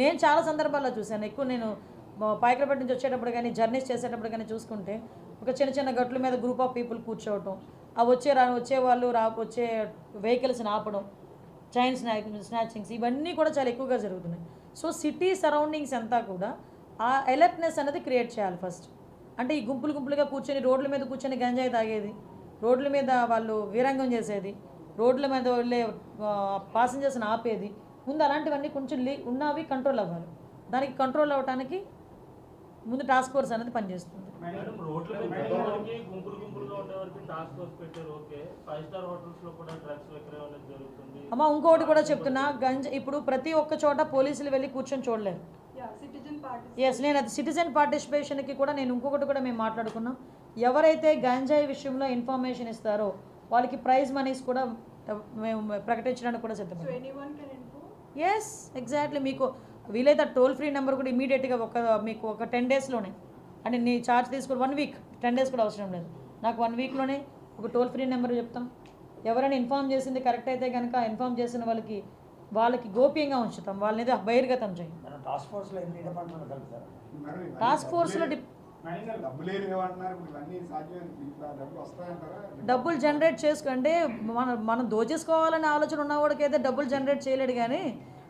నేను చాలా సందర్భాల్లో చూశాను. ఎక్కువ నేను పాయకరపేట నుంచి వచ్చేటప్పుడు కానీ జర్నీస్ చేసేటప్పుడు కానీ చూసుకుంటే ఒక చిన్న చిన్న గట్ల మీద గ్రూప్ ఆఫ్ పీపుల్ కూర్చోవటం ఆ వచ్చే రా వచ్చే వాళ్ళు రా వచ్చే వెహికల్స్ని ఆపడం చైన్ స్నా స్నాచింగ్స్ ఇవన్నీ కూడా చాలా ఎక్కువగా జరుగుతున్నాయి. సో సిటీ సరౌండింగ్స్ అంతా కూడా ఆ అలర్ట్నెస్ అనేది క్రియేట్ చేయాలి ఫస్ట్ అంటే ఈ గుంపులు గుంపులుగా కూర్చొని రోడ్ల మీద కూర్చొని గంజాయి తాగేది రోడ్ల మీద వాళ్ళు వీరంగం చేసేది రోడ్ల మీద వెళ్ళే పాసింజర్స్ని ఆపేది ముందు అలాంటివన్నీ కొంచెం లీ ఉన్నవి కంట్రోల్ అవ్వాలి. దానికి కంట్రోల్ అవ్వడానికి ముందు టాస్క్ ఫోర్స్ అనేది పనిచేస్తుంది. మేడం రోడ్ల మీద ఉండేవారికి గుంపులు గుంపులుగా ఉండేవారికి టాస్క్ ఫోర్స్ పెట్టారు ఓకే. ఫైవ్ స్టార్ హోటల్స్లో కూడా డ్రగ్స్ విక్రయం అనేది జరుగుతుంది. అమ్మ ఇంకోటి కూడా చెప్తున్నా గంజ ఇప్పుడు ప్రతి ఒక్క చోట పోలీసులు వెళ్ళి కూర్చొని చూడలేరు. ఎస్ నేను అది సిటిజన్ పార్టిసిపేషన్కి కూడా నేను ఇంకొకటి కూడా మేము మాట్లాడుకున్నాం. ఎవరైతే గంజాయి విషయంలో ఇన్ఫర్మేషన్ ఇస్తారో వాళ్ళకి ప్రైజ్ మనీస్ కూడా మేము ప్రకటించడానికి కూడా So ఎస్ ఎగ్జాక్ట్లీ మీకు వీలైతే టోల్ ఫ్రీ నెంబర్ కూడా ఇమీడియట్గా ఒక మీకు ఒక టెన్ డేస్లోనే అంటే నీ ఛార్జ్ తీసుకుని వన్ వీక్ టెన్ డేస్ కూడా అవసరం లేదు. నాకు వన్ వీక్లోనే ఒక టోల్ ఫ్రీ నెంబర్ చెప్తాం. ఎవరైనా ఇన్ఫామ్ చేసింది కరెక్ట్ అయితే కనుక ఇన్ఫామ్ చేసిన వాళ్ళకి వాళ్ళకి గోప్యంగా ఉంచుతాం. వాళ్ళని బహిర్గతం చేయం. మేడం టాస్క్ ఫోర్స్లో టాస్క్ ఫోర్స్లో డబ్బులే- జనరేట్ చేసుకుంటే మన మనం దోచేసుకోవాలనే ఆలోచన ఉన్నవాడికి అయితే డబ్బులు జనరేట్ చేయలేడు కానీ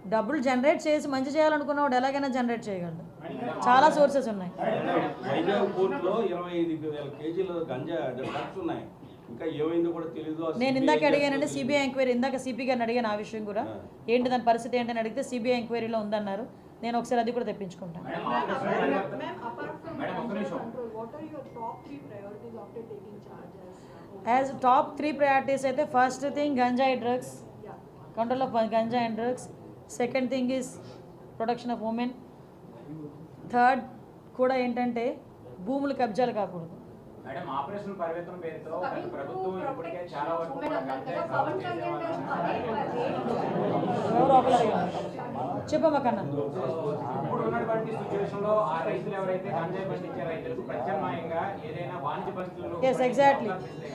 డబ్బులు జనరేట్ చేసి మంచి చేయాలనుకున్నవాడు ఎలాగైనా జనరేట్ చేయగలడు. చాలా సోర్సెస్ ఉన్నాయి. నేను ఇందాక తెలియదు. సిబిఐ ఎంక్వైరీ ఇందాక సిపి గారిని అడిగాను ఆ విషయం కూడా. ఏంటి దాని పరిస్థితి ఏంటని అడిగితే సిబిఐ ఎంక్వైరీలో ఉందన్నారు. నేను ఒకసారి అది కూడా తెప్పించుకుంటాను యాజ్ టాప్ త్రీ ప్రయారిటీస్ అయితే ఫస్ట్ థింగ్ గంజాయి drugs Yeah. Control of ganja and drugs second thing is production of women third కూడా ఏంటంటే భూములు కబ్జాలు కాకూడదు. మేడం ఆపరేషన్ పరివర్తన పేరుతో ప్రభుత్వం ఇప్పటికే చాలా వరకు చెప్పమ్మా కన్నా ఇప్పుడు ఉన్నటువంటి సిచ్యువేషన్లో ఆ రైతులు ఎవరైతే గంజాయి పండించే రైతులకు ప్రత్యామ్నాయంగా ఏదైనా వాణిజ్య పరిస్థితుల్లో ఎస్ ఎగ్జాక్ట్లీ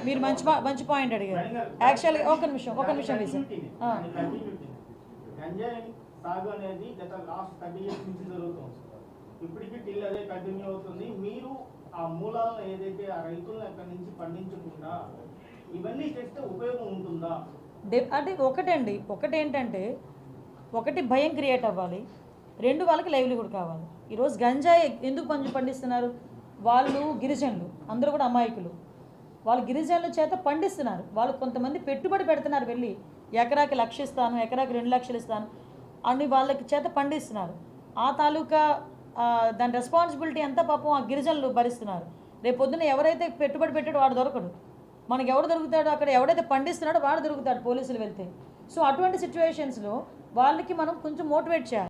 మీరు మంచి మంచి పాయింట్ అడిగారు. యాక్చువల్లీ ఒక నిమిషం ఒక నిమిషం గంజాయి సాగు అనేది గత లాస్ట్ థర్టీ ఇయర్స్ నుంచి జరుగుతుంది. ఇప్పటికీ టిల్ అదే కంటిన్యూ అవుతుంది. మీరు ఆ మూలాలను ఏదైతే ఆ రైతులను అక్కడి నుంచి పండించకుండా ఇవన్నీ చేస్తే ఉపయోగం ఉంటుందా? అంటే ఒకటండి ఒకటి ఏంటంటే ఒకటి భయం క్రియేట్ అవ్వాలి. రెండు వాళ్ళకి లైవ్లీహుడ్ కావాలి. ఈరోజు గంజాయి ఎందుకు పంచి పండిస్తున్నారు? వాళ్ళు గిరిజనులు అందరూ కూడా అమాయకులు. వాళ్ళు గిరిజనుల చేత పండిస్తున్నారు. వాళ్ళు కొంతమంది పెట్టుబడి పెడుతున్నారు వెళ్ళి. ఎకరాకి లక్ష ఇస్తాను ఎకరాకి రెండు లక్షలు ఇస్తాను అని వాళ్ళకి చేత పండిస్తున్నారు. ఆ తాలూకా దాని రెస్పాన్సిబిలిటీ అంతా పాపం ఆ గిరిజనులు భరిస్తున్నారు. రేపు పొద్దున్న ఎవరైతే పెట్టుబడి పెట్టాడో వాడు దొరకడు. మనకి ఎవడు దొరుకుతాడో అక్కడ ఎవడైతే పండిస్తున్నాడో వాడు దొరుకుతాడు పోలీసులు వెళ్తే. సో అటువంటి సిచ్యువేషన్స్లో వాళ్ళకి మనం కొంచెం మోటివేట్ చేయాలి.